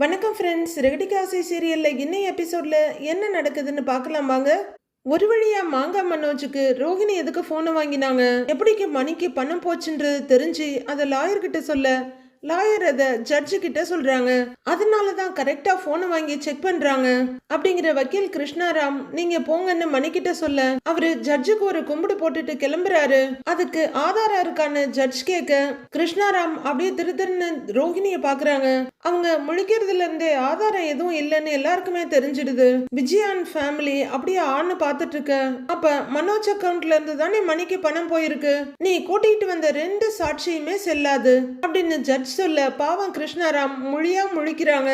வணக்கம் ஃப்ரெண்ட்ஸ் ரெகடிகாசை சீரியலில் இன்னைய எபிசோட்ல என்ன நடக்குதுன்னு பார்க்கலாம் வாங்க. ஒரு வழியா மாங்கா மனோஜுக்கு ரோஹிணி எதுக்கு ஃபோனை வாங்கினாங்க? எப்படிக்கு மணிக்கு பணம் போச்சுன்றது தெரிஞ்சு அதை லாயர்கிட்ட சொல்ல லாயர் அதை ஜட்ஜு கிட்ட சொல்றாங்க. அதனால தான் கரெக்டா போனை வாங்கி செக் பண்றாங்க. அப்படிங்கிற வக்கீல் கிருஷ்ணாராம் நீங்க போங்கன்னு மணிக்கிட்ட சொல்ல அவரு ஜட்ஜுக்கு ஒரு கும்பிடு போட்டுட்டு கிளம்புறாரு. அதுக்கு ஆதாரம் இருக்கான்னு ஜட்ஜ் கேட்க கிருஷ்ணாராம் அப்படியே திரு திருன்னு ரோஹிணிய பாக்குறாங்க. அவங்க முழிக்கிறதுல இருந்தே ஆதாரம் எதுவும் இல்லைன்னு எல்லாருக்குமே தெரிஞ்சிடுது. விஜயான் ஃபேமிலி அப்படியே ஆன்னு பார்த்துட்டு இருக்க அப்ப மனோஜ் அக்கவுண்ட்ல இருந்து தானே மணிக்கு பணம் போயிருக்கு. நீ கூட்டிட்டு வந்த ரெண்டு சாட்சியுமே செல்லாது. அப்படின்னு ஜட்ஜ் சொல்ல பாவம் கிருஷ்ணாராம் மொழியா முழிக்கிறாங்க.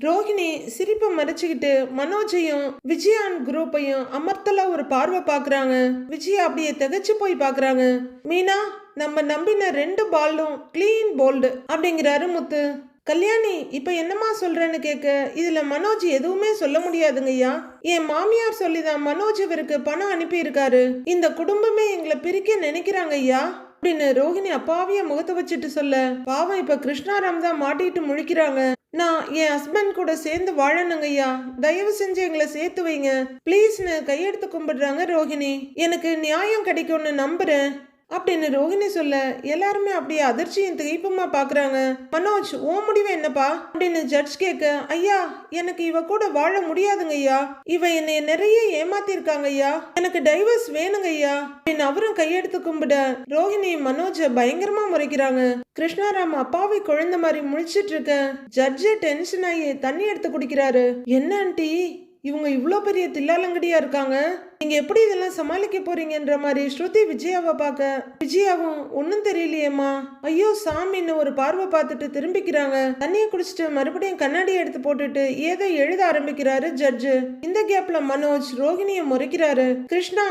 ரோஹிணி சிரிப்பை மறைச்சுக்கிட்டு மனோஜையும் விஜயான் குரூப்பையும் அமர்த்தலா ஒரு பார்வை பாக்குறாங்க விஜயா அப்படியே திகைச்சு போய் பாக்குறாங்க மீனா நம்ம நம்பின ரெண்டு பாலும் க்ளீன் போல்டு அப்படிங்கிறாரு முத்து கல்யாணி இப்ப என்னம்மா சொல்றேன்னு கேட்க இதுல மனோஜ் எதுவுமே சொல்ல முடியாதுங்கய்யா என் மாமியார் சொல்லிதான் மனோஜ் இவருக்கு பணம் அனுப்பி இருக்காரு இந்த குடும்பமே எங்களை பிரிக்க நினைக்கிறாங்க ஐயா. அப்படின்னு ரோஹிணி அப்பாவிய முகத்தை வச்சுட்டு சொல்ல பாவம் இப்ப கிருஷ்ணாராம் தான் மாட்டிட்டு முழிக்கிறாங்க. நான் என் ஹஸ்பண்ட் கூட சேர்ந்து வாழணுங்க ஐயா. தயவு செஞ்சு எங்களை சேர்த்து வைங்க. ப்ளீஸ்னு கையெடுத்து கும்பிடுறாங்க ரோஹிணி. எனக்கு நியாயம் கிடைக்கும்னு நம்புறேன். அப்படின்னு ரோஹிணி சொல்ல எல்லாருமே அப்படியே அதிர்ச்சியும் திகைப்புமா பாக்குறாங்க. மனோஜ் ஓ முடிவு என்னப்பா? அப்படின்னு ஜட்ஜ் கேட்க ஐயா எனக்கு இவ கூட வாழ முடியாதுங்க ஐயா. இவ என்னை நிறைய ஏமாத்திருக்காங்க ஐயா. எனக்கு டைவர்ஸ் வேணுங்க ஐயா. அப்படின்னு அவரும் கையெடுத்து கும்பிட ரோஹிணி மனோஜ பயங்கரமா முறைக்கிறாங்க. கிருஷ்ணாராம் அப்பாவை குழந்தை மாதிரி முழிச்சிட்டு இருக்க ஜட்ஜே டென்ஷன் ஆகி தண்ணி எடுத்து குடிக்கிறாரு. என்ன ஆண்டி இவங்க இவ்வளோ பெரிய தில்லாலங்கடியா இருக்காங்க. நீங்க எப்படி இதெல்லாம் சமாளிக்க போறீங்கன்ற மாதிரி ஸ்ருதி விஜயாவை பார்க்க விஜயாவும் ஒன்றும் தெரியலையேம்மா. ஐயோ சாமின்னு ஒரு பார்வை பார்த்துட்டு திரும்பிக்கிறாங்க. தண்ணியை குடிச்சிட்டு மறுபடியும் கண்ணாடி எடுத்து போட்டுட்டு ஏதோ எழுத ஆரம்பிக்கிறாரு ஜட்ஜு. இந்த கேப்ல மனோஜ் ரோகிணியை முறைக்கிறாரு. கிருஷ்ணா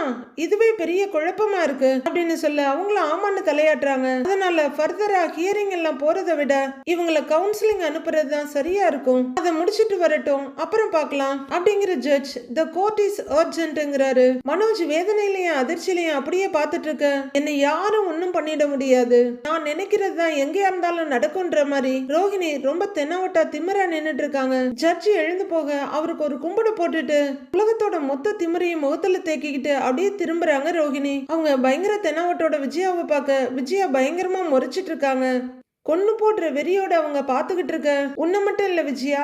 இதுவே பெரிய குழப்பமா இருக்கு அப்படின்னு சொல்ல அவங்களும் ஆமான்னு தலையாட்டுறாங்க. அதனால ஃபர்தரா ஹியரிங் எல்லாம் போறதை விட இவங்கள கவுன்சிலிங் அனுப்புறது தான் சரியா இருக்கும். அதை முடிச்சிட்டு வரட்டும் அப்புறம் பார்க்கலாம். அப்படிங்கிற ஜட்ஜ் த கோர்ட் இஸ் சொல்றாரு. மனோஜ் வேதனையிலையும் அதிர்ச்சியிலையும் அப்படியே பார்த்துட்டு இருக்க என்னை யாரும் ஒன்றும் பண்ணிட முடியாது. நான் நினைக்கிறது தான் எங்கேயா இருந்தாலும் நடக்கும்ன்ற மாதிரி. ரோஹிணி ரொம்ப தென்னாவட்டா திமிரா நின்னுட்டு இருக்காங்க ஜட்ஜி எழுந்து போக அவருக்கு ஒரு கும்பிடு போட்டுட்டு உலகத்தோட மொத்த திமிரையும் முகத்துல தேக்கிக்கிட்டு அப்படியே திரும்புறாங்க ரோஹிணி. அவங்க பயங்கர தென்னவட்டோட விஜயாவை பார்க்க விஜயா பயங்கரமா முறைச்சிட்டு இருக்காங்க கொன்னு போடுற வெறியோட அவங்க பார்த்துக்கிட்டு இருக்க உன்னை மட்டும் இல்ல விஜயா.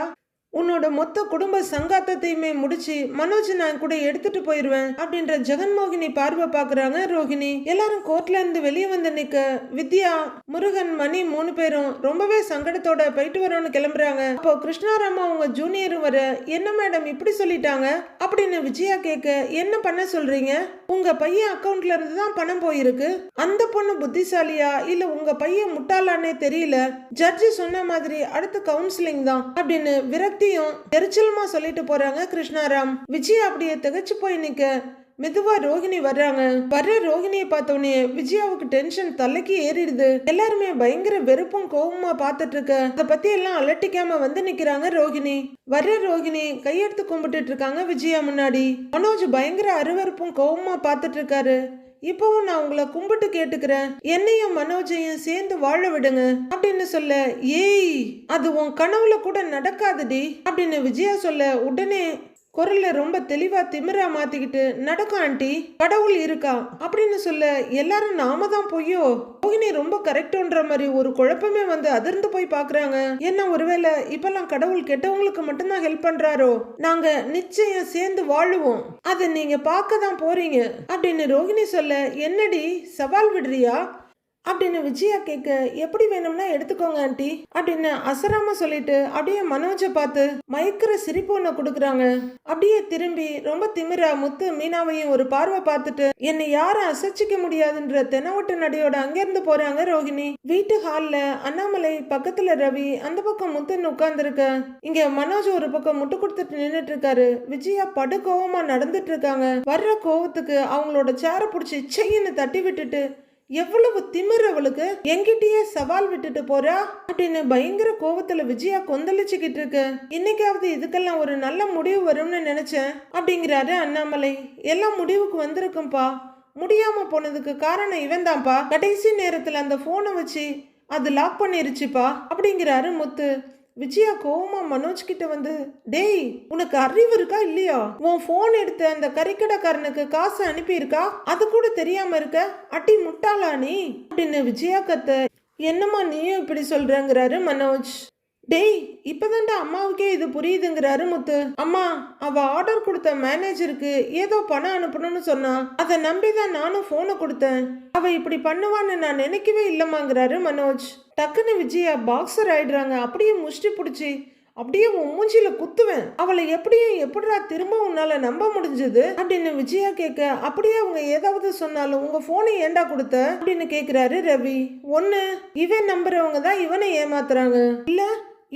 உன்னோட மொத்த குடும்ப சங்காத்தத்தையுமே முடிச்சு மனோஜ் நான் கூட எடுத்துட்டு போயிருவேன் அப்படின்ற ஜெகன்மோகினி பார்வை பாக்குறாங்க ரோஹிணி. எல்லாரும் கோர்ட்ல இருந்து வெளியே வந்து நிக்க வித்யா முருகன் மணி மூணு பேரும் ரொம்பவே சங்கடத்தோட போயிட்டு வரோம்னு கிளம்புறாங்க. அப்போ கிருஷ்ணாராமா அவங்க ஜூனியரும் வர என்ன மேடம் இப்படி சொல்லிட்டாங்க? அப்படின்னு விஜயா கேட்க என்ன பண்ண சொல்றீங்க? உங்க பையன் அக்கவுண்ட்ல இருந்து தான் பணம் போயிருக்கு. அந்த பொண்ணு புத்திசாலியா? இல்ல உங்க பையன் முட்டாளானே தெரியல. ஜட்ஜி சொன்ன மாதிரி அடுத்து கவுன்சிலிங் தான் அப்படின்னு பத்தியும் எரிச்சலுமா சொல்லிட்டு போறாங்க கிருஷ்ணாராம் விஜய் அப்படியே திகைச்சு போய் நிக்க. மெதுவா ரோகிணி வர்றாங்க. வர்ற ரோகிணியை பார்த்தோன்னே விஜயாவுக்கு டென்ஷன் தலைக்கு ஏறிடுது. எல்லாருமே பயங்கர வெறுப்பும் கோபமா பார்த்துட்டு இருக்க. அதை பத்தி எல்லாம் அலட்டிக்காம வந்து நிக்கிறாங்க ரோகிணி வர்ற ரோகிணி கையெடுத்து கும்பிட்டுட்டு இருக்காங்க விஜயா முன்னாடி. மனோஜ் பயங்கர அருவருப்பும் கோபமா பார்த்துட்டு இருக்காரு. இப்பவும் நான் உங்களை கும்பிட்டு கேட்டுக்கிறேன். என்னையும் மனோஜையும் சேர்ந்து வாழ விடுங்க. அப்படின்னு சொல்ல ஏய் அது உன் கனவுல கூட நடக்காதுடி. அப்படின்னு விஜயா சொல்ல உடனே குரல்ல ரொம்ப தெளிவா திமிரா மாத்திக்கிட்டு நடக்கும் ஆண்டி? கடவுள் இருக்கா? அப்படின்னு சொல்ல எல்லாரும் நாம தான் பொய்யோ? மோகினி ரொம்ப கரெக்டோன்ற மாதிரி ஒரு குழப்பமே வந்து அதிர்ந்து போய் பாக்குறாங்க. என்ன ஒருவேளை இப்பெல்லாம் கடவுள் கெட்டவங்களுக்கு மட்டும்தான் ஹெல்ப் பண்றாரோ? நாங்க நிச்சயம் சேர்ந்து வாழுவோம். அதை நீங்க பார்க்க தான் போறீங்க. அப்படின்னு ரோகிணி சொல்ல என்னடி சவால் விடுறியா? அப்படின்னு விஜயா கேட்க எப்படி வேணும்னா எடுத்துக்கோங்க ஆண்டி அப்படின்னு அசராம சொல்லிட்டு அப்படியே மனோஜை பார்த்து மயக்கிற சிரிப்பு ஒன்று கொடுக்குறாங்க. அப்படியே திரும்பி ரொம்ப திமிரா முத்து மீனாவையும் ஒரு பார்வை பார்த்துட்டு என்னை யாரும் அசைச்சிக்க முடியாதுன்ற தெனவட்டு நடையோட அங்கிருந்து போறாங்க ரோகிணி. வீட்டு ஹால்ல அண்ணாமலை பக்கத்துல ரவி அந்த பக்கம் முத்துன்னு உட்கார்ந்துருக்க. இங்க மனோஜ் ஒரு பக்கம் முட்டு கொடுத்துட்டு நின்றுட்டு இருக்காரு விஜயா படு கோவமா நடந்துட்டு இருக்காங்க வர்ற கோவத்துக்கு அவங்களோட சேரை பிடிச்சி செய்யின்னு தட்டி விட்டுட்டு எவ்வளவு திமிர் அவளுக்கு? எங்கிட்டயே சவால் விட்டுட்டு போறா? அப்படின்னு பயங்கர கோவத்துல விஜயா கொந்தளிச்சுக்கிட்டு இருக்கு. இன்னைக்காவது இதுக்கெல்லாம் ஒரு நல்ல முடிவு வரும்னு நினைச்சேன் அப்படிங்கிறாரு அண்ணாமலை. எல்லாம் முடிவுக்கு வந்திருக்கும்பா. முடியாம போனதுக்கு காரணம் இவன் தான்ப்பா கடைசி நேரத்துல அந்த போனை வச்சு அது லாக் பண்ணிருச்சுப்பா அப்படிங்கிறாரு முத்து. விஜயா கோவமா மனோஜ் கிட்ட வந்து டேய் உனக்கு அறிவு இருக்கா இல்லையா? உன் போன் எடுத்து அந்த கறிக்கடைக்காரனுக்கு காசு அனுப்பியிருக்கா? அது கூட தெரியாம இருக்க? அட்டி முட்டாளா நீ? அப்படின்னு விஜயா கத்த என்னம்மா நீயும் இப்படி சொல்றங்கிறாரு மனோஜ். டேய் இப்பதான்டா அம்மாவுக்கே இது புரியுதுங்கிறாரு முத்து. அம்மா அவ ஆர்டர் கொடுத்த மேனேஜருக்கு ஏதோ பணம் அனுப்பணும்னு சொன்னா அதை நம்பி தான் நானும் போனை கொடுத்தேன். அவ இப்படி பண்ணுவான்னு நான் நினைக்கவே இல்லம்மாங்கிறாரு மனோஜ். டக்குன்னு விஜயா பாக்ஸர் ஆயிடுறாங்க. அப்படியே முஷ்டி பிடிச்சி அப்படியே உன் மூஞ்சில குத்துவேன். அவளை எப்படியும் எப்படிடா திரும்ப உன்னால நம்ப முடிஞ்சது? அப்படின்னு விஜயா கேட்க அப்படியே அவங்க ஏதாவது சொன்னாலும் உங்க போனை ஏன்டா கொடுத்த? அப்படின்னு கேக்குறாரு ரவி. ஒன்னு இவன் நம்புறவங்க தான் இவனை ஏமாத்துறாங்க. இல்ல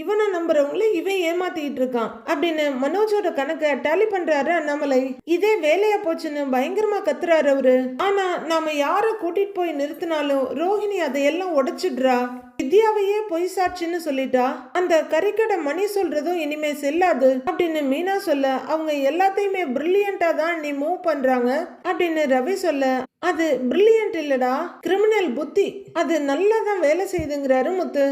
இவனை நம்புறவங்கள இவன் ஏமாத்திட்டு இருக்கான் அப்படின்னு மனோஜோட கணக்கை டேலி பண்றாரு அண்ணாமலை. இதே வேலையா போச்சுன்னு பயங்கரமா கத்துறாரு அவரு. ஆனா நாம யார கூட்டிட்டு போய் நிறுத்தினாலும் ரோஹிணி அதையெல்லாம் உடைச்சிடுறா. வித்யாவையே பொய் சாட்சின்னு சொல்லிட்டா. அந்த கறிக்கடை மணி சொல்றதும் இனிமே செல்லாது அப்படின்னு மீனா சொல்ல அவங்க எல்லாத்தையுமே பிரில்லியண்டா தான் நீ மூவ் பண்றாங்க அப்படின்னு ரவி சொல்ல அது பிரில்லியன்ட் இல்லடா கிரிமினல் புத்தி. அது நல்லா தான் வேலை செய்யுதுங்கிறாரு முத்து.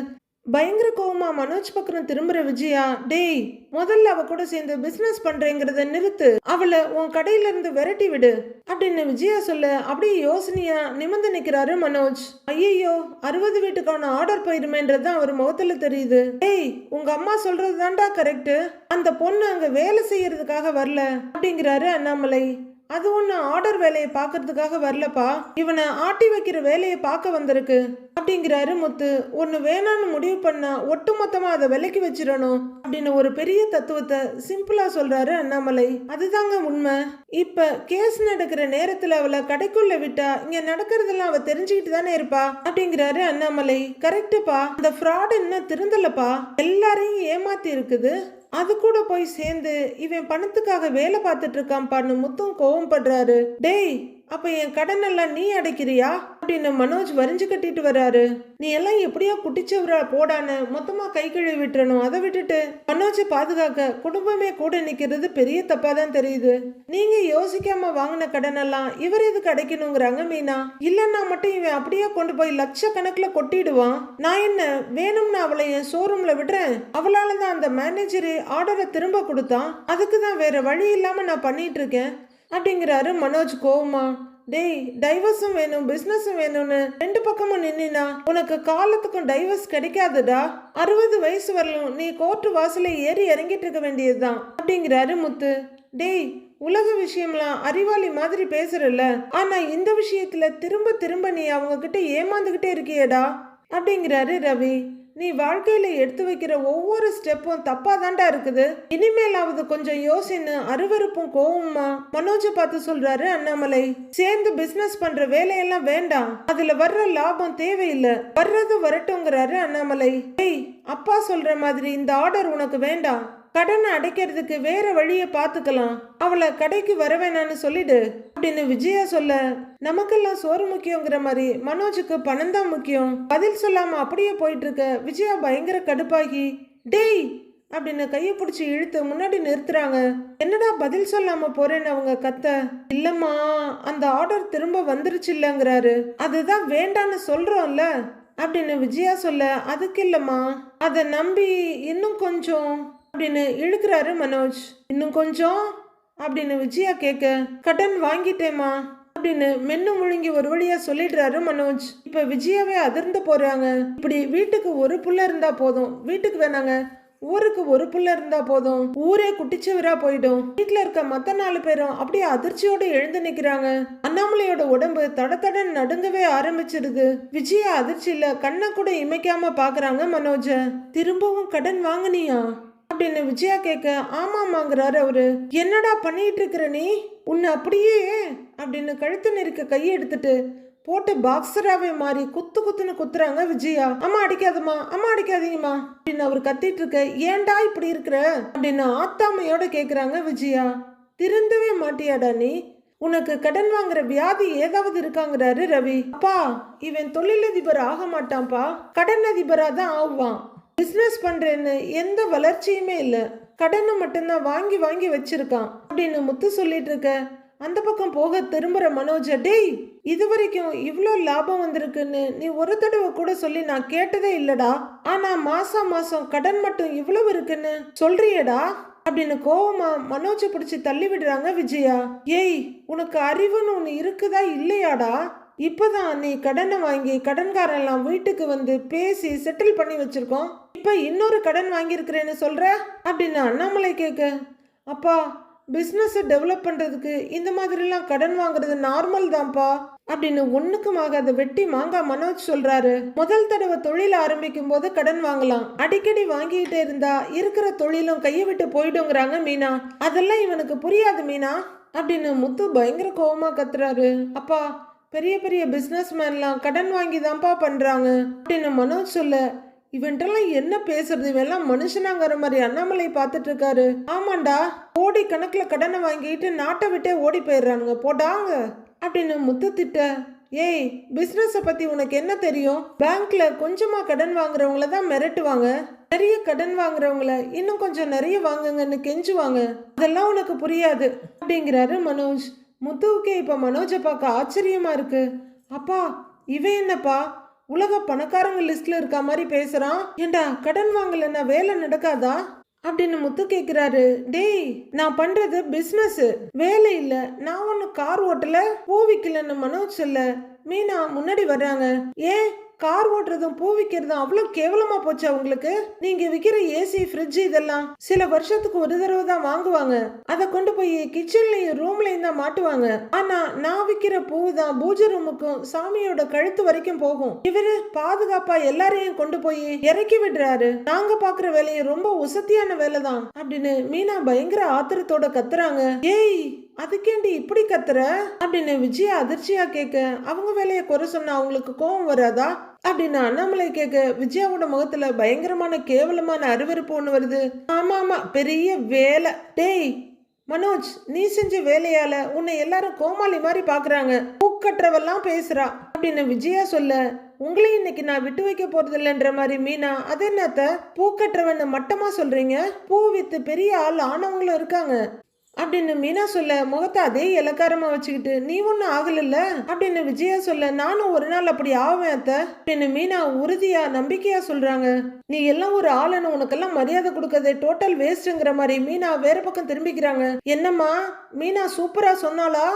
பயங்கர கோவமா மனோஜ் பக்கம் திரும்புற விஜயா டேய் முதல்ல அவ கூட சேர்ந்து பிசினஸ் பண்றேங்கிறத நிறுத்து. அவளை உன் கடையில இருந்து விரட்டி விடு அப்படின்னு விஜயா சொல்ல அப்படியே யோசனையா நிமிர்ந்து நிக்கிறாரு மனோஜ். ஐயோ அறுபது வீட்டுக்கான ஆர்டர் போயிருமேன்றதுதான் அவர் முகத்துல தெரியுது. டேய் உங்க அம்மா சொல்றது தான்டா கரெக்ட் அந்த பொண்ணு அங்க வேலை செய்யறதுக்காக வரல அப்படிங்கிறாரு அண்ணாமலை. அது ஒன்று ஆர்டர் வேலையை பார்க்கறதுக்காக வரலப்பா. இவனை ஆட்டி வைக்கிற வேலையை பார்க்க வந்திருக்கு. அப்படிங்கிறாரு முத்து. ஒன்று வேணான்னு முடிவு பண்ணா ஒட்டுமொத்தமாக அதை விலைக்கு வச்சிடணும் அப்படின்னு ஒரு பெரிய தத்துவத்தை சிம்பிளாக சொல்கிறாரு அண்ணாமலை. அதுதாங்க உண்மை. இப்போ கேஸ் நடக்கிற நேரத்தில் அவளை கடைக்குள்ள விட்டா இங்கே நடக்கிறதெல்லாம் அவள் தெரிஞ்சுக்கிட்டு தானே இருப்பா அப்படிங்கிறாரு அண்ணாமலை. கரெக்டுப்பா அந்த ஃப்ராட் இன்னும் திருந்தலப்பா? எல்லாரையும் ஏமாத்தி இருக்குது. அது கூட போய் சேர்ந்து இவன் பணத்துக்காக வேலை பார்த்துட்டு இருக்கான்ப்பான்னு முத்தும் கோவம் படுறாரு. டேய் அப்ப என் கடன் எல்லாம் நீ அடைக்கிறியா? அப்படின்னு மனோஜ் வரிஞ்சு கட்டிட்டு வர்றாரு நீ எல்லாம் எப்படியோ குட்டிச்சவரா போடான்னு மொத்தமா கை கழுவி விட்டுறணும். அதை விட்டுட்டு மனோஜை பாதுகாக்க குடும்பமே கூட நிக்கிறது பெரிய தப்பா தான் தெரியுது. நீங்க யோசிக்காம வாங்கின கடன் எல்லாம் இவர் எதுக்கு அடைக்கணுங்கிறாங்க மீனா. இல்லன்னா மட்டும் இவன் அப்படியே கொண்டு போய் லட்சக்கணக்குல கொட்டிடுவான். நான் என்ன வேணும்னு அவளை என் ஷோரூம்ல விடுறேன்? அவளால தான் அந்த மேனேஜரு ஆர்டரை திரும்ப கொடுத்தான். அதுக்கு தான் வேற வழி இல்லாம நான் பண்ணிட்டு இருக்கேன். அப்படிங்கிறாரு மனோஜ் கோவமா. டேய் டைவர்ஸும் வேணும் பிசினஸும் வேணும்னு ரெண்டு பக்கமும் நின்னா உனக்கு காலத்துக்கும் டைவர்ஸ் கிடைக்காதுடா. அறுபது வயசு வரலும் நீ கோர்ட்டு வாசல ஏறி இறங்கிட்டு இருக்க வேண்டியதுதான் அப்படிங்கிறாரு முத்து டேய் உலக விஷயம்லாம் அறிவாளி மாதிரி பேசுறல ஆனா இந்த விஷயத்துல திரும்ப திரும்ப நீ அவங்க கிட்ட ஏமாந்துகிட்டே இருக்கியடா அப்படிங்கிறாரு ரவி. நீ வாழ்க்கையில எடுத்து வைக்கிற ஒவ்வொரு ஸ்டெப்பும் தப்பா தாண்டா இருக்குது. இனிமேலாவது கொஞ்சம் யோசின்னு அருவருப்பும் கோவமா மனோஜை பார்த்து சொல்றாரு அண்ணாமலை. சேர்ந்து பிசினஸ் பண்ற வேலையெல்லாம் வேண்டாம். அதுல வர்ற லாபம் தேவையில்லை. வர்றது வரட்டுங்கிறாரு அண்ணாமலை. ஏய் அப்பா சொல்ற மாதிரி இந்த ஆர்டர் உனக்கு வேண்டாம். கடனை அடைக்கிறதுக்கு வேற வழியை பார்த்துக்கலாம். அவளை கடைக்கு வரவேணான்னு சொல்லிடு. அப்படின்னு விஜயா சொல்ல நமக்கெல்லாம் சோறு முக்கியங்கிற மாதிரி மனோஜுக்கு பணம் தான் முக்கியம். பதில் சொல்லாம அப்படியே போயிட்டு இருக்க விஜயா பயங்கர கடுப்பாகி டேய் அப்படின்னு கையை பிடிச்சி இழுத்து முன்னாடி நிறுத்துறாங்க. என்னடா பதில் சொல்லாம போறேன்னு அவங்க கத்த? இல்லம்மா அந்த ஆர்டர் திரும்ப வந்துருச்சு இல்லைங்கிறாரு. அதுதான் வேண்டான்னு சொல்றோம்ல அப்படின்னு விஜயா சொல்ல அதுக்கு இல்லம்மா. அதை நம்பி இன்னும் கொஞ்சம் அப்படின்னு இழுக்கிறாரு மனோஜ். இன்னும் கொஞ்சம்? அப்படின்னு விஜயா கேட்க கடன் வாங்கிட்டேமா அப்படின்னு மென்னு முழுங்கி ஒரு வழியா சொல்லிடுறாரு மனோஜ். இப்ப விஜயாவே அதிர்ந்து போறாங்க. இப்படி வீட்டுக்கு ஒரு புள்ள இருந்தா போதும். வீட்டுக்கு வேணாங்க. ஊருக்கு ஒரு புள்ள இருந்தா போதும். ஊரே குட்டிச்சுவரா போயிடும். வீட்ல இருக்க மத்த நாலு பேரும் அப்படியே அதிர்ச்சியோட எழுந்து நிக்கிறாங்க. அண்ணாமலையோட உடம்பு தட தடன்னு நடுங்கவே ஆரம்பிச்சிருது. விஜயா அதிர்ச்சியில கண்ணை கூட இமைக்காம பாக்குறாங்க மனோஜ. திரும்பவும் கடன் வாங்குனியா? அப்படின்னு விஜயா கேட்க ஆமாமாங்கிறாரு அவரு. என்னடா பண்ணிட்டு இருக்கிற நீ? உன்னை அப்படியே அப்படின்னு கழுத்து நெருக்க கையை எடுத்துட்டு போட்டு பாக்ஸராகவே மாறி குத்து குத்துன்னு குத்துறாங்க விஜயா. அம்மா அடிக்காதம்மா. அம்மா அடிக்காதீங்கம்மா. அப்படின்னு அவர் கத்திட்டு இருக்க ஏன்டா இப்படி இருக்கிற? அப்படின்னு ஆத்தாமையோட கேட்குறாங்க விஜயா. திருந்தவே மாட்டியாடா நீ. உனக்கு கடன் வாங்குற வியாதி ஏதாவது இருக்காங்கிறாரு ரவி. அப்பா இவன் தொழிலதிபர் ஆக மாட்டான்ப்பா. கடன் அதிபரா தான் ஆகுவான் பிஸ்னஸ் பண்ணுறேன்னு எந்த வளர்ச்சியுமே இல்லை. கடனை மட்டும்தான் வாங்கி வாங்கி வச்சிருக்கான். அப்படின்னு முத்து சொல்லிட்டு இருக்க. அந்த பக்கம் போக திரும்புகிற மனோஜ டேய் இது வரைக்கும் இவ்வளோ லாபம் வந்திருக்குன்னு நீ ஒரு தடவை கூட சொல்லி நான் கேட்டதே இல்லடா. ஆனால் மாசம் மாசம் கடன் மட்டும் இவ்வளவு இருக்குன்னு சொல்றியடா. அப்படின்னு கோவமா மனோஜை பிடிச்சி தள்ளி விடுறாங்க விஜயா. ஏய் உனக்கு அறிவுன்னு ஒன்று இருக்குதா இல்லையாடா? இப்போதான் நீ கடனை வாங்கி கடன்காரெல்லாம் வீட்டுக்கு வந்து பேசி செட்டில் பண்ணி வச்சிருக்கோம். இப்போ இன்னொரு கடன் வாங்கியிருக்கிறேன்னு சொல்கிற அப்படின்னு அண்ணாமலை கேட்க அப்பா பிஸ்னஸை டெவலப் பண்ணுறதுக்கு இந்த மாதிரிலாம் கடன் வாங்குறது நார்மல் தான்ப்பா அப்படின்னு ஒண்ணுக்குமாக அதை வெட்டி மாங்காய் மனோஜ் சொல்றாரு. முதல் தடவை தொழில் ஆரம்பிக்கும் போது கடன் வாங்கலாம். அடிக்கடி வாங்கிக்கிட்டே இருந்தா இருக்கிற தொழிலும் கையை விட்டு போயிடுங்கிறாங்க மீனா. அதெல்லாம் இவனுக்கு புரியாது மீனா அப்படின்னு முத்து பயங்கர கோவமா கத்துறாரு. அப்பா பெரிய பெரிய பிஸ்னஸ் மேன்லாம் கடன் வாங்கி தான்ப்பா பண்றாங்க அப்படின்னு மனோஜ் சொல்ல இவன்ட்டெல்லாம் என்ன பேசுறது? இவெல்லாம் மனுஷனாங்கிற மாதிரி அண்ணாமலை பார்த்துட்டு இருக்காரு ஆமாண்டா கோடி கணக்கில் கடனை வாங்கிட்டு நாட்டை விட்டே ஓடி போயிடுறானுங்க. போடாங்க அப்படின்னு முத்து திட்ட. ஏய் பிஸ்னஸை பற்றி உனக்கு என்ன தெரியும்? பேங்க்ல கொஞ்சமாக கடன் வாங்குறவங்கள தான் மிரட்டுவாங்க. நிறைய கடன் வாங்குறவங்கள இன்னும் கொஞ்சம் நிறைய வாங்குங்கன்னு கெஞ்சுவாங்க. அதெல்லாம் உனக்கு புரியாது அப்படிங்கிறாரு மனோஜ். முத்துவுக்கே இப்போ மனோஜை பார்க்க ஆச்சரியமாக இருக்கு. அப்பா இவன் என்னப்பா? உலக பணக்காரங்க லிஸ்ட்ல இருக்க மாதிரி பேசுறான். ஏண்டா கடன் வாங்கலன்னா வேலை நடக்காதா? அப்படின்னு முத்து கேக்குறாரு. டேய் நான் பண்றது பிசினஸ் வேலை இல்ல நான் ஒன்னு கார் ஓட்டல பூ விக்கலன்னு மனோஜ் சொல்ல மீனா முன்னாடி வர்றாங்க. ஏன்? கார் ஓட்டுறதும் பூ விற்கிறதும் அவ்வளோ கேவலமா போச்சு அவங்களுக்கு நீங்க விற்கிற ஏசி ஃப்ரிட்ஜ் இதெல்லாம் சில வருஷத்துக்கு ஒரு தடவை தான் வாங்குவாங்க. அதை கொண்டு போய் கிச்சன்லயும் ரூம்லயும் தான் மாட்டுவாங்க. ஆனா நான் விற்கிற பூ தான் பூஜை ரூமுக்கும் சாமியோட கழுத்து வரைக்கும் போகும். இவரு பாதுகாப்பா எல்லாரையும் கொண்டு போய் இறக்கி விடுறாரு. நாங்க பாக்குற வேலையும் ரொம்ப உசத்தியான வேலை தான் அப்படின்னு மீனா பயங்கர ஆத்திரத்தோட கத்துறாங்க. ஏய் அதுக்கேண்டி இப்படி கத்துற? அப்படின்னு விஜயா அதிர்ச்சியா கேட்க அவங்க வேலையை குறை சொன்னா அவங்களுக்கு கோவம் வராதா? அப்படின்னு அண்ணாமலை கேட்க விஜயாவோட முகத்துல பயங்கரமான கேவலமான அருவருப்பு ஒண்ணு வருது. ஆமா ஆமா பெரிய வேலை. டேய் மனோஜ் நீ செஞ்ச வேலையால உன்னை எல்லாரும் கோமாளி மாதிரி பாக்குறாங்க. பூக்கற்றவெல்லாம் பேசுறா. அப்படின்னு விஜயா சொல்ல உங்களையும் இன்னைக்கு நான் விட்டு வைக்க போறது இல்லைன்ற மாதிரி மீனா அது என்னத்த? பூக்கற்றவன்னு மட்டமா சொல்றீங்க? பூ வித்து பெரிய ஆள் ஆனவங்களும் இருக்காங்க. அப்படின்னு மீனா சொல்ல முகத்தை அதே இலக்காரமா வச்சுக்கிட்டு நீ ஒன்றும் ஆகலைல்ல? அப்படின்னு விஜயா சொல்ல நானும் ஒரு நாள் அப்படி ஆவேன் அத்த. அப்படின்னு மீனா உறுதியா நம்பிக்கையா சொல்றாங்க. நீ எல்லாம் ஒரு ஆளுன்னு உனக்கெல்லாம் மரியாதை கொடுக்கறதே டோட்டல் வேஸ்ட்டுங்கிற மாதிரி மீனா வேற பக்கம் திரும்பிக்கிறாங்க. என்னம்மா மீனா சூப்பரா சொன்னாளா?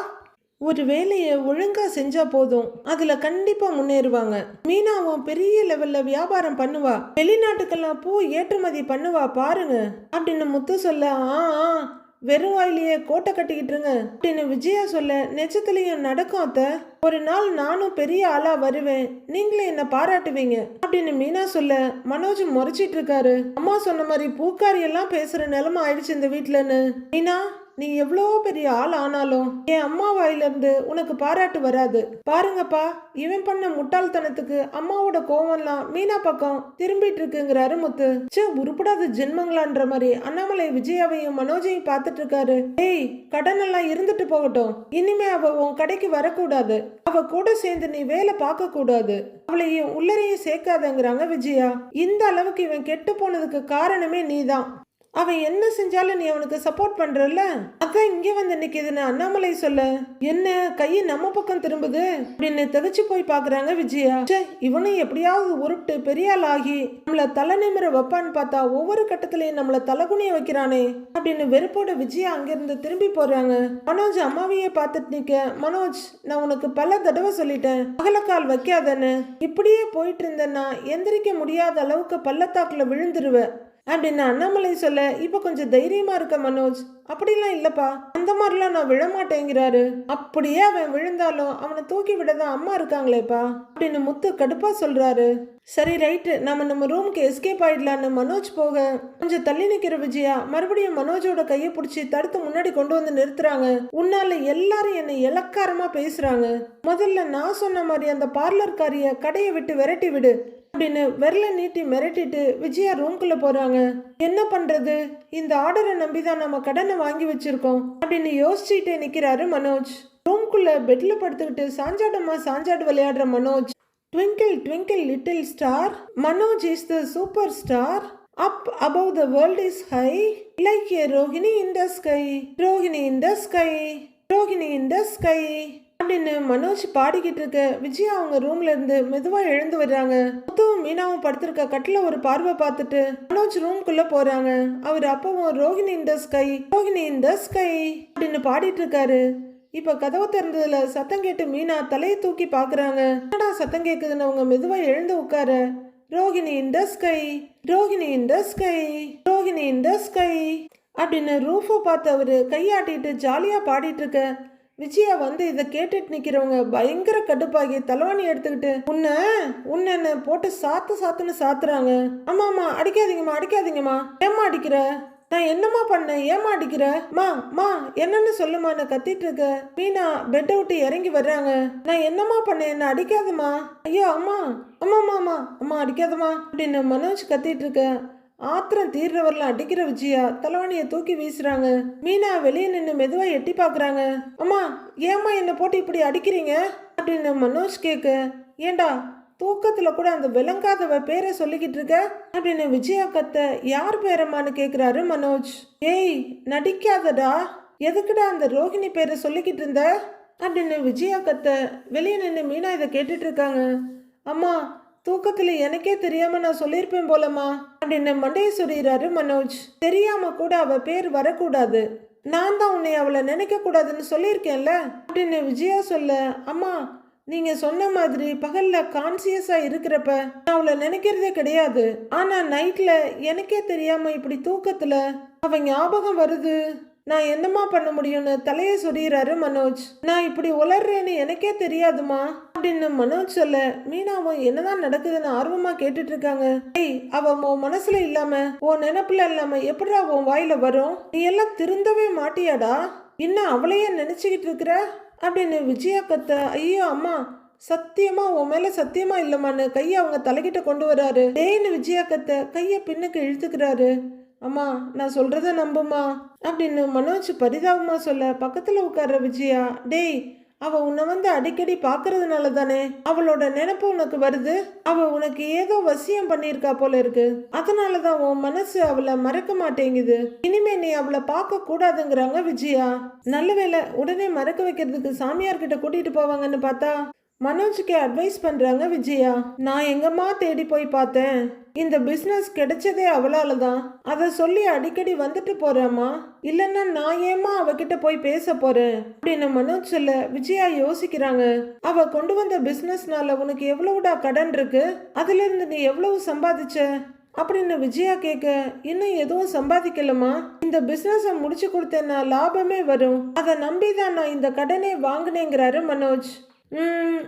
ஒரு வேலையை ஒழுங்கா செஞ்சா போதும். அதுல கண்டிப்பா முன்னேறுவாங்க. மீனாவும் பெரிய லெவல்ல வியாபாரம் பண்ணுவா. வெளிநாட்டுக்கெல்லாம் பூ ஏற்றுமதி பண்ணுவா பாருங்க. அப்படின்னு முத்து சொல்ல ஆ ஆ. வெறும் வாயிலேயே கோட்டை கட்டிக்கிட்டுருங்க அப்படின்னு விஜயா சொல்ல நெச்சத்துலயும் நடக்கும் அத்த. ஒரு நாள் நானும் பெரிய ஆளா வருவேன். நீங்களே என்ன பாராட்டுவீங்க. அப்படின்னு மீனா சொல்ல மனோஜ் முறைச்சிட்டு இருக்காரு. அம்மா சொன்ன மாதிரி பூக்காரி எல்லாம் பேசுற நிலைமை ஆயிடுச்சு இந்த வீட்டுலன்னு மீனா நீ எவ்வளோ பெரிய ஆள் ஆனாலும் என் அம்மா வாயிலிருந்து உனக்கு பாராட்டு வராது. பாருங்கப்பா இவன் பண்ண முட்டாள்தனத்துக்கு அம்மாவோட கோவம்லாம் மீனா பக்கம் திரும்பிட்டு இருக்குங்கிறாரு முத்து சே உருப்படாத ஜென்மங்களான்ற மாதிரி அண்ணாமலை விஜயாவையும் மனோஜையும் பார்த்துட்டு இருக்காரு. ஏய் கடன் எல்லாம் இருந்துட்டு போகட்டும். இனிமே அவ உன் கடைக்கு வரக்கூடாது. அவ கூட சேர்ந்து நீ வேலை பார்க்க கூடாது அவளையும் உள்ளரையும் சேர்க்காதங்கிறாங்க விஜயா. இந்த அளவுக்கு இவன் கெட்டு போனதுக்கு காரணமே நீதான். அவன் என்ன செஞ்சாலும் நீ அவனுக்கு சப்போர்ட் பண்றல்ல? அதான் இங்கே வந்து நிக்குதுன்னு அண்ணாமலை சொல்ல. என்ன கையை நம்ம பக்கம் திரும்புது? அப்படின்னு திகச்சு போய் பாக்குறாங்க விஜயா. ச்சே இவனும் எப்படியாவது உருட்டு பெரியால் ஆகி நம்மள தலை நிமிர வைப்பான்னு பார்த்தா ஒவ்வொரு கட்டத்திலையும் நம்மள தலைகுனிய வைக்கிறானே அப்படின்னு வெறுப்போட விஜயா அங்கிருந்து திரும்பி போறாங்க. மனோஜ் அம்மாவையே பார்த்துட்டு நிக்க மனோஜ் நான் உனக்கு பல தடவை சொல்லிட்டேன். அகலக்கால் வைக்காதன்னு. இப்படியே போயிட்டு இருந்தேன்னா எந்திரிக்க முடியாத அளவுக்கு பள்ளத்தாக்குல விழுந்துருவேன் அப்படின்னு அண்ணாமலை சொல்ல இப்போ கொஞ்சம் தைரியமா இருக்க மனோஜ். அப்படிலாம் இல்லப்பா. அந்த மாதிரிலாம் நான் விழமாட்டேங்கிறாரு. அப்படியே அவன் விழுந்தாலும் அவனை தூக்கி விட தான் அம்மா இருக்காங்களேப்பா அப்படின்னு முத்து கடுப்பா சொல்றாரு. சரி ரைட்டு. நம்ம நம்ம ரூமுக்கு எஸ்கேப் ஆயிடலான்னு மனோஜ் போக கொஞ்சம் தள்ளி நிக்கிற விஜயா மறுபடியும் மனோஜோட கையை பிடிச்சி தடுத்து முன்னாடி கொண்டு வந்து நிறுத்துறாங்க. உன்னால எல்லாரும் என்னை இலக்காரமா பேசுறாங்க. முதல்ல நான் சொன்ன மாதிரி அந்த பார்லர்காரிய கடையை விட்டு விரட்டி விடு. அப்படின்னு விரல நீட்டி மிரட்டிட்டு விஜயா ரூம்குள்ள போறாங்க. என்ன பண்றது? இந்த ஆர்டரை நம்பி தான் நம்ம கடனை வாங்கி வச்சிருக்கோம் அப்படின்னு யோசிச்சுட்டே நிக்கிறாரு மனோஜ். ரூம்குள்ள பெட்ல படுத்துக்கிட்டு சாஞ்சாடமா சாஞ்சாடு விளையாடுற Manoj. Twinkle twinkle little star Manoj is the super star up above the world is high like a Rohini in the sky Rohini in the sky Rohini Rohini the sky அப்படின்னு மனோஜ் பாடிக்கிட்டு இருக்க. விஜயா அவங்க ரூம்ல இருந்து மெதுவா எழுந்து வர்றாங்க. முத்துவும் மீனாவும் படுத்திருக்க கட்டில ஒரு பார்வை பார்த்துட்டு மனோஜ் ரூம்குள்ள போறாங்க. அவர் அப்பவும் ரோகிணி இந்த ஸ்கை ரோஹிணி இந்த ஸ்கை அப்படின்னு பாடிட்டு இருக்காரு. இப்ப கதவு திறந்ததுல சத்தம் கேட்டு மீனா தலையை தூக்கி பாக்குறாங்க. என்னடா சத்தம் கேக்குதுன்னு அவங்க மெதுவா எழுந்து உட்கார. ரோகிணி இந்த ஸ்கை ரோகிணி இந்த ஸ்கை ரோஹிணி இந்த ஸ்கை அப்படின்னு ரூஃபை பார்த்து அவரு கையாட்டிட்டு ஜாலியா பாடிட்டு இருக்க. விஜயா வந்து இதை கேட்டுட்டு நிற்கிறவங்க பயங்கர கடுப்பாகி தலைவாணி எடுத்துக்கிட்டு உன்னை உன்னை போட்டு சாத்து சாத்துன்னு சாத்துறாங்க. ஆமா ஆமா அடிக்காதீங்கம்மா அடிக்காதீங்கம்மா. ஏம்மா அடிக்கிற? நான் என்னம்மா பண்ணேன்? ஏமா அடிக்கிற? மா மா என்னன்னு சொல்லுமா நான் கத்திட்டு இருக்க. மீனா பெட்டை விட்டு இறங்கி வர்றாங்க. நான் என்னம்மா பண்ணேன்? என்ன அடிக்காதம்மா. ஐயோ அம்மா அம்மா அம்மா அம்மா அடிக்காதம்மா. அப்படின்னு மனோஜ் கத்திட்டு இருக்க. ஆத்திரம் தீர்றவரெல்லாம் அடிக்கிற விஜயா தலைவாணியை தூக்கி வீசுறாங்க. மீனா வெளியே நின்று மெதுவா எட்டி பாக்குறாங்க. அம்மா ஏம்மா என்னை போட்டு இப்படி அடிக்கிறீங்க? அப்படின்னு மனோஜ் கேட்க ஏண்டா தூக்கத்துல கூட அந்த விளங்காதவ பேரை சொல்லிக்கிட்டு இருக்க? அப்படின்னு விஜயா கத்த யார் பேரம்மான்னு கேக்குறாரு மனோஜ். ஏய் நடிக்காதடா. எதுக்குடா அந்த ரோகிணி பேரை சொல்லிக்கிட்டு இருந்த? அப்படின்னு விஜயா கத்த வெளியே நின்று மீனா இதை கேட்டுட்டு இருக்காங்க. அம்மா தூக்கத்துல எனக்கே தெரியாம நான் சொல்லியிருப்பேன் போலம்மா. அப்படின்னு மண்டையை சொல்லிடுறாரு மனோஜ். தெரியாம கூட அவ பேர் வரக்கூடாது. நான் தான் உன்னை அவளை நினைக்க கூடாதுன்னு சொல்லியிருக்கேன்ல. அப்படின்னு விஜயா சொல்ல அம்மா நீங்க சொன்ன மாதிரி பகல்ல கான்சியஸா இருக்கிறப்ப நான் அவளை நினைக்கிறதே கிடையாது. ஆனா நைட்ல எனக்கே தெரியாம இப்படி தூக்கத்துல அவன் ஞாபகம் வருது. நான் என்னம்மா பண்ண முடியும்னு தலையை சொறிகிறாரு மனோஜ். நான் இப்படி உளர்றேன்னு எனக்கே தெரியாதுமா அப்படின்னு மனோஜ் சொல்ல. மீனாவும் என்னதான் நடக்குதுன்னு ஆர்வமா கேட்டுட்டு இருக்காங்க ஏய் அவ உன் மனசுல இல்லாம உன் நினப்புல இல்லாம எப்படா உன் வாயில வரும்? நீ எல்லாம் திருந்தவே மாட்டியாடா? இன்னும் அவளையே நினைச்சுக்கிட்டு இருக்கிற? அப்படின்னு விஜயா கத்த. ஐயோ அம்மா சத்தியமா உன் மேல சத்தியமா இல்லம்மான்னு கையை அவங்க தலைகிட்ட கொண்டு வராரு. டேய்னு விஜயா கத்த கையை பின்னுக்கு இழுத்துக்கிறாரு. அம்மா நான் சொல்கிறத நம்புமா அப்படின்னு மனோஜ் பரிதாபமாக சொல்ல பக்கத்தில் உட்கார்ற விஜயா டேய் அவ உன்னை வந்து அடிக்கடி பார்க்கறதுனால தானே அவளோட நினப்பு உனக்கு வருது? அவ உனக்கு ஏதோ வசியம் பண்ணியிருக்கா போல இருக்கு. அதனால தான் உன் மனசு அவளை மறக்க மாட்டேங்குது. இனிமே நீ அவளை பார்க்க கூடாதுங்கிறாங்க விஜயா. நல்ல வேளை உடனே மறக்க வைக்கிறதுக்கு சாமியார் கிட்ட கூட்டிட்டு போவாங்கன்னு பார்த்தா மனோஜுக்கு அட்வைஸ் பண்றாங்க விஜயா. நான் எங்கம்மா தேடி போய் பார்த்தேன். இந்த பிஸ்னஸ் கிடைச்சதே அவளால தான் அதை சொல்லி அடிக்கடி வந்துட்டு போறாமா இல்லைன்னா நான் ஏமா அவகிட்ட போய் பேச போறேன்? அப்படின்னு மனோஜ் சொல்ல விஜயா யோசிக்கிறாங்க. அவ கொண்டு வந்த பிஸ்னஸ்னால உனக்கு எவ்வளவுடா கடன் இருக்கு? அதுல இருந்து நீ எவ்வளவு சம்பாதிச்ச? அப்படின்னு விஜயா கேட்க இன்னும் எதுவும் சம்பாதிக்கலமா இந்த பிஸ்னஸை முடிச்சு கொடுத்தேன்னா லாபமே வரும். அதை நம்பி தான் நான் இந்த கடனே வாங்கினேங்கிறாரு மனோஜ்.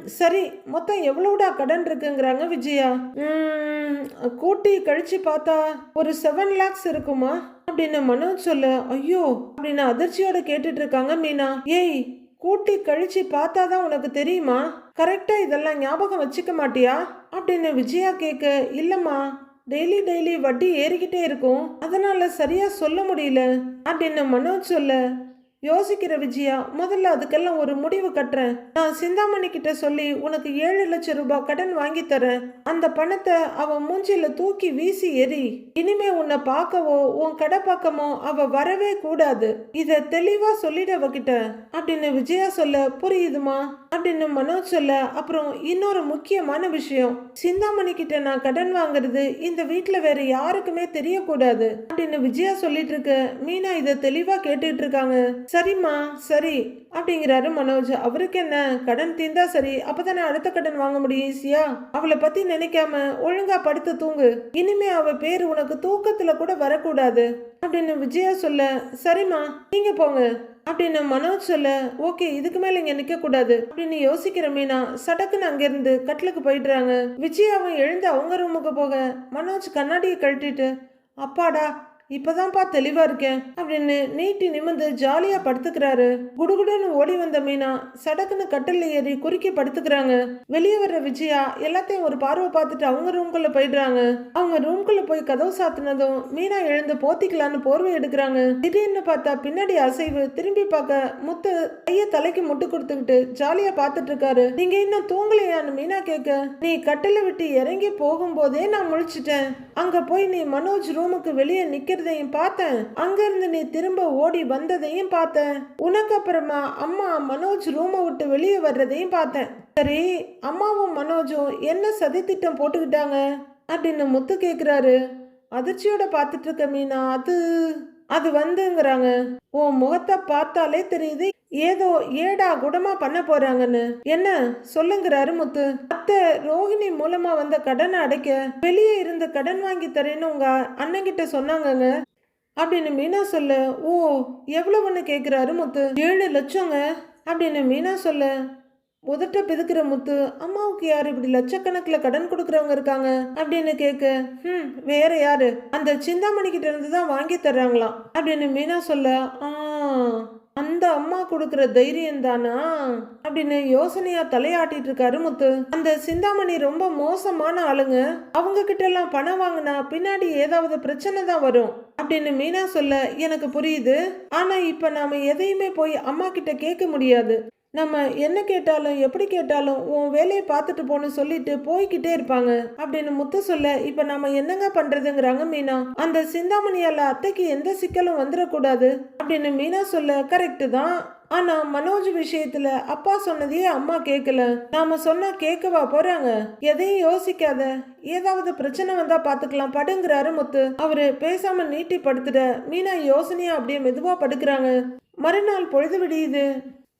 சரி மொத்தம் எவ்வளவுடா கடன் இருக்குங்கிறாங்க விஜயா? ம் கூட்டி கழிச்சு பார்த்தா ஒரு செவன் லேக்ஸ் இருக்குமா? அப்படின்னு மனோஜ் சொல்ல. ஐயோ அப்படின்னு அதிர்ச்சியோட கேட்டுட்டு இருக்காங்க மீனா. ஏய் கூட்டி கழிச்சு பார்த்தாதான் உனக்கு தெரியுமா? கரெக்டா இதெல்லாம் ஞாபகம் வச்சுக்க மாட்டியா? அப்படின்னு விஜயா கேட்க இல்லம்மா டெய்லி டெய்லி வட்டி ஏறிக்கிட்டே இருக்கும். அதனால சரியா சொல்ல முடியல. அப்படின்னு மனோஜ் சொல்ல. யோசிக்கிற விஜயா முதல்ல அதுக்கெல்லாம் ஒரு முடிவு கட்டுறேன். நான் சிந்தாமணி கிட்ட சொல்லி உனக்கு ஏழு லட்சம் ரூபாய் கடன் வாங்கி தரேன். அந்த பணத்தை அவன் மூஞ்சில தூக்கி வீசி எறி இனிமே உன்னை பார்க்கவோ உன் கடை பக்கமோ அவ வரவே கூடாது. இத தெளிவா சொல்லிட அவகிட்ட. அப்படின்னு விஜயா சொல்ல புரியுதுமா? அப்படின்னு மனோஜ் சொல்ல அப்புறம் இன்னொரு முக்கியமான விஷயம். சிந்தாமணி கிட்ட நான் கடன் வாங்குறது இந்த வீட்டில் வேற யாருக்குமே தெரியக்கூடாது. அப்படின்னு விஜயா சொல்லிட்டு இருக்கு. மீனா இதை தெளிவா கேட்டுட்டு இருக்காங்க. சரிம்மா சரி அப்படிங்கிறாரு மனோஜ். அவருக்கு என்ன? கடன் தீந்தா சரி அப்பதானே அடுத்த கடன் வாங்க முடியும் ஈஸியா? அவளை பத்தி நினைக்காம ஒழுங்கா படுத்து தூங்கு. இனிமே அவ பேர் உனக்கு தூக்கத்துல கூட வரக்கூடாது. அப்படின்னு விஜயா சொல்ல சரிம்மா நீங்க போங்க. அப்படின்னு மனோஜ் சொல்ல ஓகே இதுக்கு மேல இங்க நிக்க கூடாது. அப்படின்னு யோசிக்கிற மீனா சடக்குன்னு அங்கிருந்து கட்டிலுக்கு போயிடுறாங்க. விஜயாவும் எழுந்து அவங்க ரூமுக்கு போக மனோஜ் கண்ணாடியை கழட்டிட்டு அப்பாடா இப்பதான்ப்பா தெளிவா இருக்கேன் அப்படின்னு நீட்டி நிமிந்து ஜாலியா படுத்துக்கிறாரு. குடுகுடுன்னு ஓடி வந்த மீனா சடக்குன்னு கட்டில் ஏறி குறுக்கி படுத்துக்கிறாங்க. வெளியே வர்ற விஜயா எல்லாத்தையும் ஒரு பார்வை பார்த்துட்டு அவங்க ரூம்குள்ள போயிடுறாங்க. அவங்க ரூம்குள்ள போய் கதவு சாத்தினதும் மீனா எழுந்து போத்திக்கலான்னு போர்வை எடுக்கிறாங்க. திடீர்னு பார்த்தா பின்னாடி அசைவு திரும்பி பார்க்க முத்து கைய தலைக்கு முட்டு கொடுத்துக்கிட்டு ஜாலியா பார்த்துட்டு இருக்காரு. நீங்க இன்னும் தூங்கலையான்னு மீனா கேட்க நீ கட்டில விட்டு இறங்கி போகும்போதே நான் முழிச்சிட்டேன். அங்க போய் நீ மனோஜ் ரூமுக்கு வெளியே நிக்க அடிக்கிறதையும் பார்த்தேன். அங்கிருந்து நீ திரும்ப ஓடி வந்ததையும் பார்த்தேன். உனக்கு அப்புறமா அம்மா மனோஜ் ரூமை விட்டு வெளியே வர்றதையும் பார்த்தேன். சரி அம்மாவும் மனோஜும் என்ன சதித்திட்டம் போட்டுக்கிட்டாங்க? அப்படின்னு முத்து கேட்குறாரு அதிர்ச்சியோட பார்த்துட்டு இருக்க மீனா அது அது வந்துங்கிறாங்க. உன் முகத்தை பார்த்தாலே தெரியுது ஏதோ ஏடா குடமா பண்ண போறாங்கன்னு. என்ன? சொல்லுங்கிறாரு முத்து. அத்தை ரோஹிணி மூலமா வந்த கடனை அடைக்க வெளியே இருந்து கடன் வாங்கி தரேன்னு உங்க அண்ணன்கிட்ட சொன்னாங்கங்க. அப்படின்னு மீனா சொல்ல. ஓ எவ்வளவுன்னு கேக்குறாரு முத்து. ஏழு லட்சங்க. அப்படின்னு மீனா சொல்ல. உதட்ட பிதுக்கிற முத்து அம்மாவுக்கு யார் இப்படி லட்சக்கணக்கில் கடன் கொடுக்குறவங்க இருக்காங்க? அப்படின்னு கேட்க ம் வேற யாரு? அந்த சிந்தாமணி கிட்ட இருந்து தான் வாங்கி தர்றாங்களாம். அப்படின்னு மீனா சொல்ல ஆ அந்த அம்மா கொடுக்குற தைரியம் தானா? அப்படின்னு யோசனையா தலையாட்டிட்டு இருக்காரு முத்து. அந்த சிந்தாமணி ரொம்ப மோசமான ஆளுங்க. அவங்க கிட்ட எல்லாம் பணம் வாங்கினா பின்னாடி ஏதாவது பிரச்சனை தான் வரும். அப்படின்னு மீனா சொல்ல எனக்கு புரியுது. ஆனா இப்ப நாம எதையுமே போய் அம்மா கிட்ட கேட்க முடியாது. நம்ம என்ன கேட்டாலும் எப்படி கேட்டாலும் உன் வேலையை பார்த்துட்டு போன்னு சொல்லிட்டு போய்கிட்டே இருப்பாங்க. அப்படின்னு முத்து சொல்ல இப்ப நாம என்னங்க பண்றதுங்கிறாங்க மீனா. அந்த சிந்தாமணியால அத்தைக்கு எந்த சிக்கலும் வந்துடக்கூடாது. அப்படின்னு மீனா சொல்ல கரெக்டு தான். ஆனா மனோஜ் விஷயத்துல அப்பா சொன்னதையே அம்மா கேட்கல நாம சொன்னா கேட்கவா போறாங்க? எதையும் யோசிக்காத. ஏதாவது பிரச்சனை வந்தா பாத்துக்கலாம் படுங்கிறாரு முத்து. அவரு பேசாம நீட்டி படுத்துட மீனா யோசனையா அப்படியே மெதுவா படுக்கிறாங்க. மறுநாள் பொழுது விடியுது.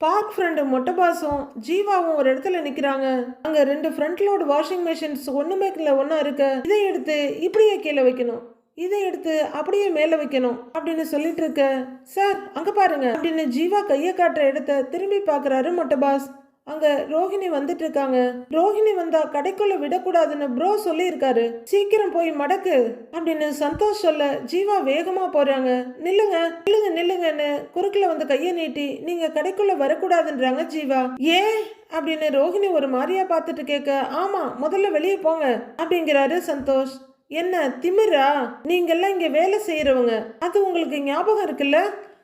பார்க் ஃப்ரெண்டு மொட்டை பாஸும் ஜீவாவும் ஒரு இடத்துல நிக்கிறாங்க. அங்க ரெண்டு ஃப்ரண்ட் லோடு வாஷிங் மிஷின்ஸ் ஒண்ணுமே கீழே ஒன்றா இருக்க. இதை எடுத்து இப்படியே கீழே வைக்கணும். இதை எடுத்து அப்படியே மேல வைக்கணும் அப்படின்னு சொல்லிட்டு இருக்க. சார் அங்க பாருங்க. அப்படின்னு ஜீவா கையை காட்டுற இடத்த திரும்பி பாக்குறாரு மொட்டை பாஸ் அங்க ரோஹிணி வந்துட்டு இருக்காங்க ரோஹிணி வந்தா கடைக்குள்ள விடக்கூடாதுன்னு ப்ரோ சொல்லியிருக்காரு. சீக்கிரம் போய் மடக்கு. அப்படின்னு சந்தோஷ் சொல்ல ஜீவா வேகமா போறாங்க. நில்லுங்க நில்லுங்க நில்லுங்கன்னு குறுக்குல வந்து கையை நீட்டி நீங்க கடைக்குள்ள வரக்கூடாதுன்றாங்க ஜீவா. ஏ? அப்படின்னு ரோஹிணி ஒரு மாதிரியா பார்த்துட்டு கேட்க ஆமா முதல்ல வெளியே போங்க அப்படிங்கிறாரு சந்தோஷ். என்ன திமிரா? நீங்கெல்லாம் இங்க வேலை செய்யறவங்க அது உங்களுக்கு ஞாபகம் இருக்குல்ல?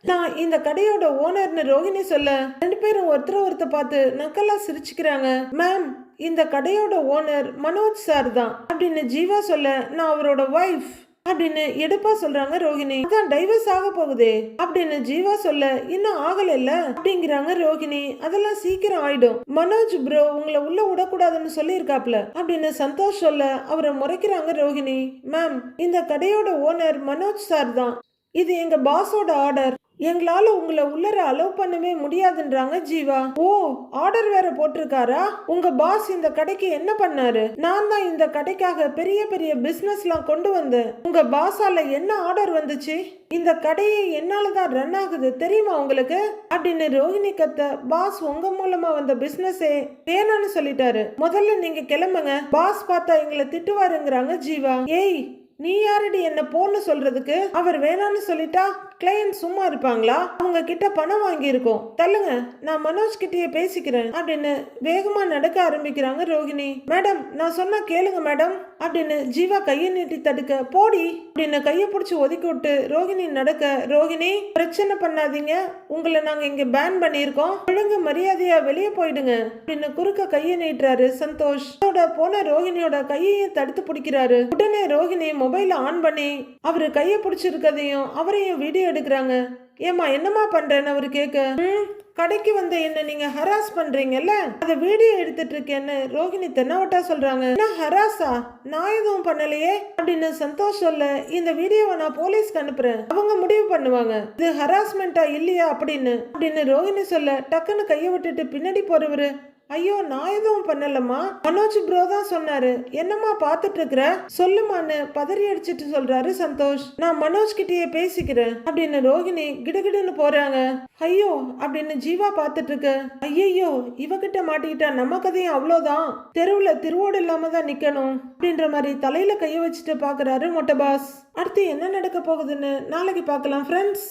நான் இந்த கடையோட ஓனர்னு ரோஹிணி சொல்ல ரெண்டு பேரும் ஒருத்தர் ஒருத்தர் பார்த்து நக்கலா சிரிச்சுக்கிறாங்க. மேம் இந்த கடையோட ஓனர் மனோஜ் சார் தான். அப்படின்னு ஜீவா சொல்ல நான் அவரோட ஒய்ஃப் அப்படின்னு எடுப்பா சொல்றாங்க ரோஹிணி அதான் டைவர்ஸ் ஆக போகுதே. அப்படின்னு ஜீவா சொல்ல இன்னும் ஆகல இல்ல. அப்படிங்கிறாங்க ரோஹிணி அதெல்லாம் சீக்கிரம் ஆயிடும். மனோஜ் ப்ரோ உங்களை உள்ள விடக்கூடாதுன்னு சொல்லியிருக்காப்ல. அப்படின்னு சந்தோஷ் சொல்ல அவரை முறைக்கிறாங்க ரோஹிணி மேம் இந்த கடையோட ஓனர் மனோஜ் சார் தான். இது எங்க பாஸோட ஆர்டர் எங்களால உங்களை உள்ளர அலோவ் பண்ணவே முடியாதுன்றாங்க ஜீவா. ஓ ஆர்டர் வேற போட்டிருக்காரா? உங்க பாஸ் இந்த கடைக்கு என்ன பண்ணாரு? நான் தான் இந்த கடைக்காக பெரிய பெரிய பிசினஸ்லாம் கொண்டு வந்தேன். உங்க பாஸால என்ன ஆர்டர் வந்துச்சு? இந்த கடையை என்னால தான் ரன் ஆகுது தெரியுமா உங்களுக்கு? அப்படின்னு ரோஹிணி கத்த பாஸ் உங்க மூலமா வந்த பிசினஸே வேணான்னு சொல்லிட்டாரு. முதல்ல நீங்க கிளம்புங்க. பாஸ் பார்த்தா எங்களை திட்டுவாருங்கிறாங்க ஜீவா. ஏய் நீ யாரடி என்ன போன்னு சொல்றதுக்கு? அவர் வேணான்னு சொல்லிட்டா? கிளையன்ட் சும்மா இருப்பாங்களா? அவங்க கிட்ட பணம் வாங்கியிருக்கோம். தள்ளுங்க நான் மனோஜ் கிட்டயே பேசிக்கிறேன் அப்படின்னு வேகமா நடக்க ஆரம்பிக்கிறாங்க ரோகிணி. மேடம் நான் சொன்னா கேளுங்க மேடம் அப்படின்னு ஜீவா கையை நீட்டி தடுக்க போடி அப்படின்னு கையை பிடிச்சி ஒதுக்கி விட்டு ரோகிணி நடக்க ரோகிணி பிரச்சனை பண்ணாதீங்க. உங்களை நாங்க இங்க பேன் பண்ணியிருக்கோம். ஒழுங்கு மரியாதையா வெளியே போயிடுங்க அப்படின்னு குறுக்க கையை நீட்டுறாரு சந்தோஷ். போன ரோகிணியோட கையையும் தடுத்து பிடிக்கிறாரு. உடனே ரோகிணி மொபைல ஆன் பண்ணி அவரு கையை பிடிச்சிருக்கதையும் அவரையும் வீடியோ எடுக்கிறாங்க. ஏமா என்னம்மா பண்றேன்னு அவர் கேட்க கடைக்கு வந்த என்ன நீங்க ஹராஸ் பண்றீங்கல்ல? அத வீடியோ எடுத்துட்டு இருக்கேன்னு ரோகிணி தென்னாவட்டா சொல்றாங்க. என்ன ஹராஸா நான் எதுவும் பண்ணலையே? அப்படின்னு சந்தோஷ் சொல்ல இந்த வீடியோவை நான் போலீஸ்க்கு அனுப்புறேன். அவங்க முடிவு பண்ணுவாங்க. இது ஹராஸ்மெண்டா இல்லையா அப்படின்னு. அப்படின்னு ரோகிணி சொல்ல டக்குன்னு கையை விட்டுட்டு பின்னாடி போறவரு ஐயோ நான் எதுவும் பண்ணலம்மா. மனோஜ் ப்ரோ தான் சொன்னாரு. என்னம்மா பாத்துட்டு இருக்கிற சொல்லுமான்னு பதறி அடிச்சிட்டு சொல்றாரு சந்தோஷ். நான் மனோஜ் கிட்டயே பேசிக்கிறேன் அப்படின்னு ரோகிணி கிடுகிடுன்னு போறாங்க. ஐயோ அப்படின்னு ஜீவா பாத்துட்டு இருக்கு ஐயையோ இவகிட்ட மாட்டிக்கிட்டா நம்ம கதையும் அவ்வளோதான். தெருவுல திருவோடு இல்லாம தான் நிக்கணும் அப்படின்ற மாதிரி தலையில கைய வச்சுட்டு பாக்குறாரு மொட்டை பாஸ் அடுத்து என்ன நடக்க போகுதுன்னு நாளைக்கு பார்க்கலாம் ஃப்ரெண்ட்ஸ்